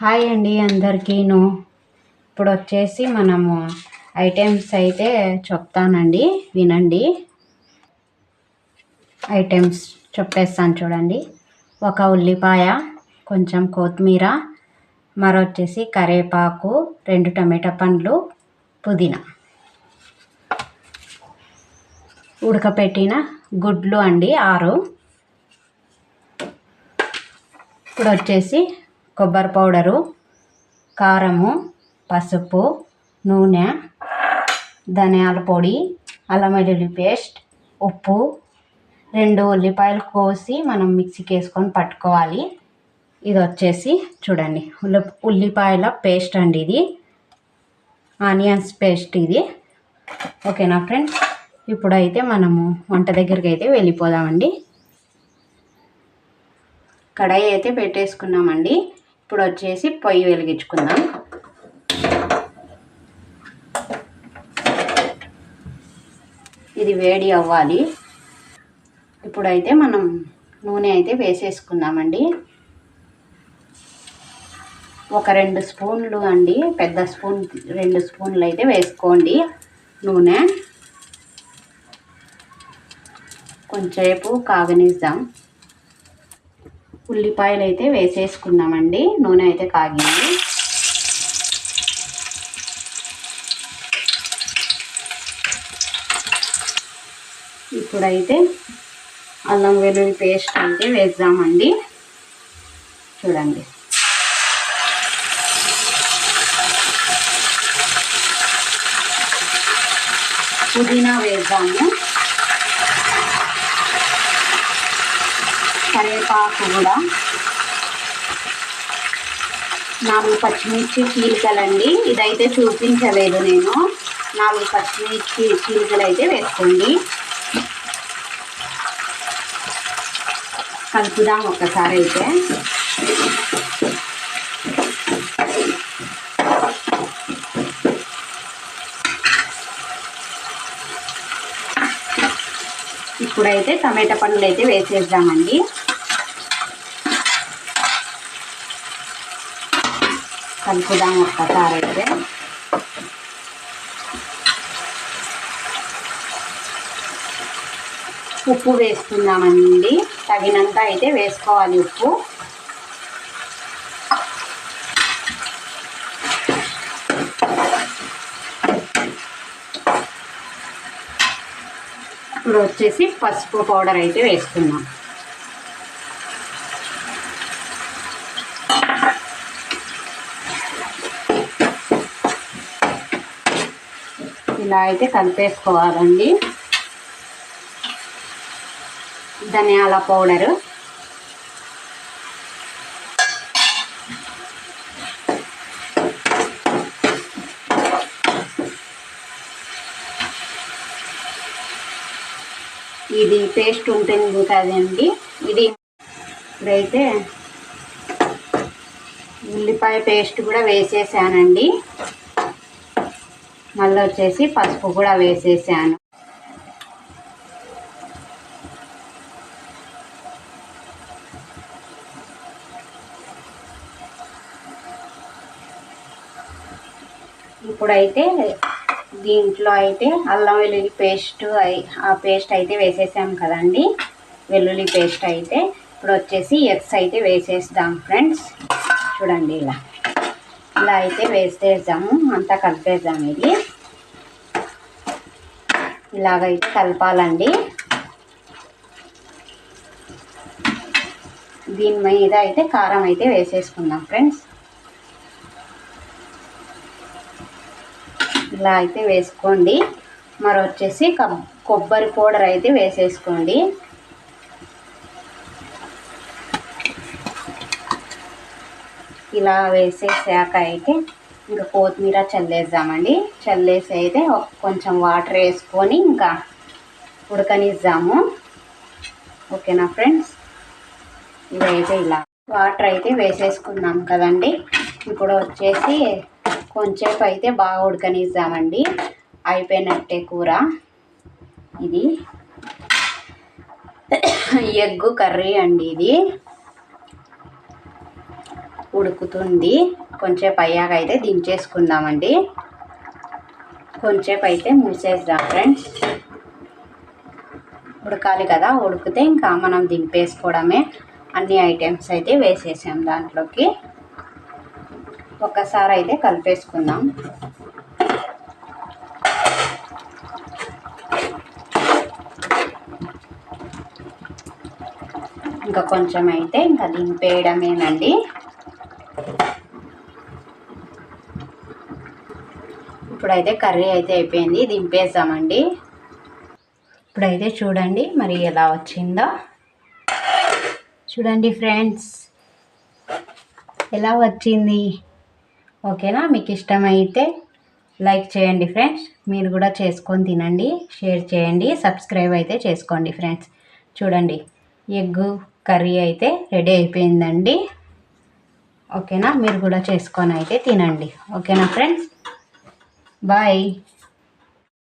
Hi అండి అందరికీను. ఇప్పుడు వచ్చేసి మనము ఐటమ్స్ అయితే చెప్తానండి. వినండి. ఐటమ్స్ చెప్పేస్తాను చూడండి. ఒక ఉల్లిపాయ కొంచెం కొత్తిమీర మరొచ్చేసి కరివేపాకు రెండు టమాటా పండ్లు పుదీనా. ఉడకపెట్టిన గుడ్లు అండి ఆరు. ఇప్పుడు వచ్చేసి కొబ్బరి పౌడరు కారము పసుపు నూనె ధనియాల పొడి అల్లం వెల్లుల్లి పేస్ట్ ఉప్పు రెండు ఉల్లిపాయలు కోసి మనం మిక్సీకి వేసుకొని పట్టుకోవాలి. ఇది వచ్చేసి చూడండి ఉల్లి ఉల్లిపాయల పేస్ట్ అండి ఇది. ఆనియన్స్ పేస్ట్ ఇది. ఓకేనా ఫ్రెండ్స్? ఇప్పుడైతే మనము వంట దగ్గరికి అయితే వెళ్ళిపోదామండి. కడాయి అయితే పెట్టేసుకున్నామండి. ఇప్పుడు వచ్చేసి పొయ్యి వెలిగించుకుందాం. ఇది వేడి అవ్వాలి. ఇప్పుడైతే మనం నూనె అయితే వేసేసుకుందామండి. ఒక రెండు స్పూన్లు అండి పెద్ద స్పూన్ రెండు స్పూన్లు అయితే వేసుకోండి నూనె. కొంచెంసేపు కాగనిద్దాం. ఉల్లిపాయలు అయితే వేసేసుకున్నామండి. నూనె అయితే కాగింది. ఇప్పుడైతే అల్లం వెల్లుల్లి పేస్ట్ అయితే వేద్దామండి. చూడండి. పుదీనా వేద్దాము. కరివేపాకు కూడా. నాలుగు పచ్చిమిర్చి చీలికలండి. ఇదైతే చూపించలేదు నేను. నాలుగు పచ్చిమిర్చి చీలికలు అయితే వేసుకోండి. కలుపుదాం ఒక్కసారి అయితే. ఇప్పుడైతే టమాటా పండ్లు అయితే వేసేద్దామండి. కలుపుదాం ఒక్కసారి అయితే. ఉప్పు వేస్తున్నామండి. తగినంత అయితే వేసుకోవాలి ఉప్పు. ఇప్పుడు వచ్చేసి పసుపు పౌడర్ అయితే వేసుకున్నాం ఇలా అయితే కలిపేసుకోవాలండి. ధనియాల పౌడరు. ఇది పేస్ట్ ఉంటుంది కదండి. ఇది ఇప్పుడైతే ఉల్లిపాయ పేస్ట్ కూడా వేసేసానండి. మళ్ళీ వచ్చేసి పసుపు కూడా వేసేసాను. ఇప్పుడైతే దీంట్లో అయితే అల్లం వెల్లుల్లి పేస్ట్ ఆ పేస్ట్ అయితే వేసేసాం కదండి. వెల్లుల్లి పేస్ట్ అయితే ఇప్పుడు వచ్చేసి ఎగ్స్ అయితే వేసేస్తాం ఫ్రెండ్స్. చూడండి ఇలా. ఇలా అయితే వేసేద్దాము అంతా కలిపేద్దాం ఇది. ఇలాగైతే కలపాలండి. దీని మీద అయితే కారం అయితే వేసేసుకుందాం ఫ్రెండ్స్. ఇలా అయితే వేసుకోండి. మరి వచ్చేసి కొబ్బరి పౌడర్ అయితే వేసేసుకోండి. ఇలా వేసేసాక అయితే ఇంకా కొత్తిమీర చల్లేద్దామండి. చల్లేసి అయితే కొంచెం వాటర్ వేసుకొని ఇంకా ఉడకనిద్దాము. ఓకేనా ఫ్రెండ్స్? ఇదైతే ఇలా. వాటర్ అయితే వేసేసుకున్నాం కదండి. ఇప్పుడు వచ్చేసి కొంచెంసేపు అయితే బాగా ఉడకనిద్దామండి. అయిపోయినట్టే కూర. ఇది ఎగ్గు కర్రీ అండి ఇది. ఉడుకుతుంది. కొంచెంసేపు అయ్యాక అయితే దించేసుకుందామండి. కొంచెంసేపు అయితే మూసేద్దాం ఫ్రెండ్స్. ఉడకాలి కదా ఉడికితే ఇంకా మనం దింపేసుకోవడమే. అన్ని ఐటమ్స్ అయితే వేసేసాం దాంట్లోకి. ఒక్కసారి అయితే కలిపేసుకుందాం. ఇంకా కొంచెం అయితే ఇంకా దింపేయడమేనండి. ఇప్పుడైతే కర్రీ అయితే అయిపోయింది దింపేసామండి ఇప్పుడైతే చూడండి మరి ఎలా వచ్చిందో. చూడండి ఫ్రెండ్స్ ఎలా వచ్చింది. ఓకేనా? మీకు ఇష్టమైతే లైక్ చేయండి ఫ్రెండ్స్ మీరు కూడా చేసుకొని తినండి షేర్ చేయండి సబ్స్క్రైబ్ అయితే చేసుకోండి ఫ్రెండ్స్. చూడండి ఎగ్ కర్రీ అయితే రెడీ అయిపోయిందండి. ఓకేనా? మీరు కూడా చేసుకొని అయితే తినండి. ఓకేనా ఫ్రెండ్స్? Bye.